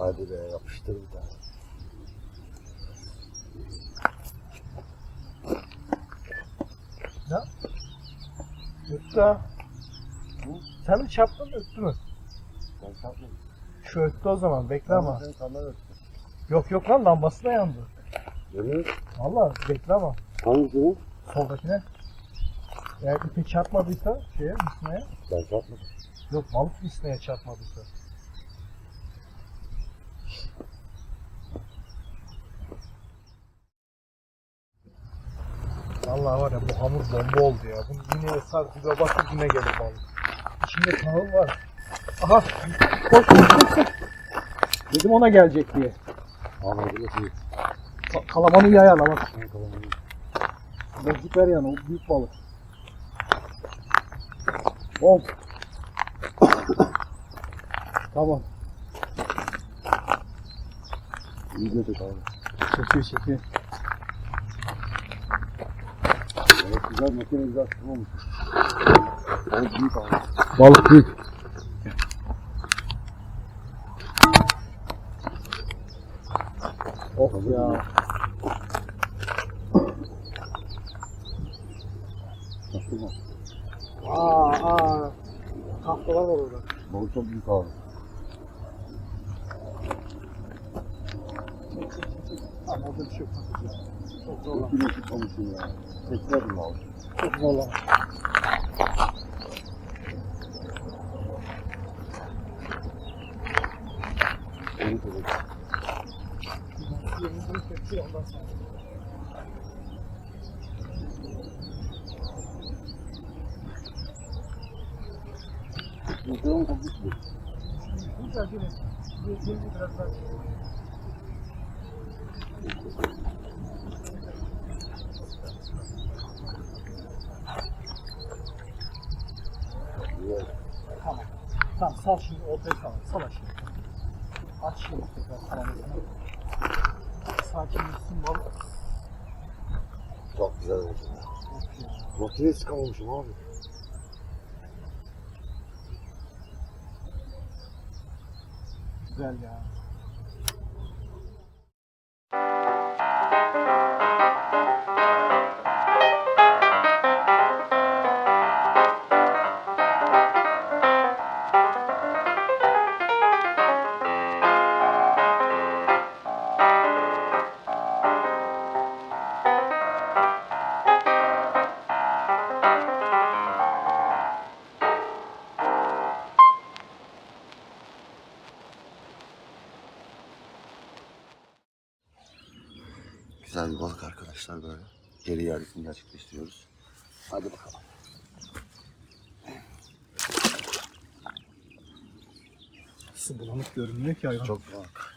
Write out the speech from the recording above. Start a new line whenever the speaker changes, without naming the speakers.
Hadi be yapıştır bir tane. Ya. Yutta. Sen hiç yaptın mı öttü mü?
Ben yapmadım.
Şu öttü o zaman bekle ama.
Sen kanlar öttü.
Yok yok lan lambası da yandı.
Yemin.
Valla bekle ama.
Hangisi bu? Şey?
Soldakine. Eğer ipe çarpmadıysa şeye, misneye.
Ben çarpmadım.
Yok balık misneye çarpmadıysa. Vallahi var ya bu hamur bomba oldu ya. Bunu yine sar dibe basıp yine gelir balık. İçinde tahıl var. Aha! Koş koş koş. Dedim ona gelecek diye.
Ama da değil.
Ka- Kalamanı iyi ayarla bak. Bozuk ver yani o büyük balık. Hop. tamam.
İyi götür abi.
Çekiyor çekiyor.
Evet güzel makine güzel sıkılmamış. O büyük abi.
Balık büyük. Of ya.
Nasıl mı?
Aa aa. Tahtalar var orada.
Balık çok büyük abi.
Tamam orada bir şey yok. Çok zor lan.
Çok kilo tutmamışsın ya. Tekledim abi.
Çok zor lan.
Onu tabii.
Yerini tepsi ondan sonra.
Yukarı mı çok güçlü?
Güzel gelin. Gelin biraz daha. Tamam. Tamam sal şimdi ortaya sal. Sal aşağı. Aç şimdi tekrar salamasını. Sakinleşsin balık.
Çok güzel oldu.
Of ya.
Makine sıkamamışım abi.
Güzel ya.
Güzel bir balık arkadaşlar böyle. Geri iadesini gerçekleştiriyoruz. Hadi bakalım.
Su bulanık görünmüyor ki hayvan.
Çok balık.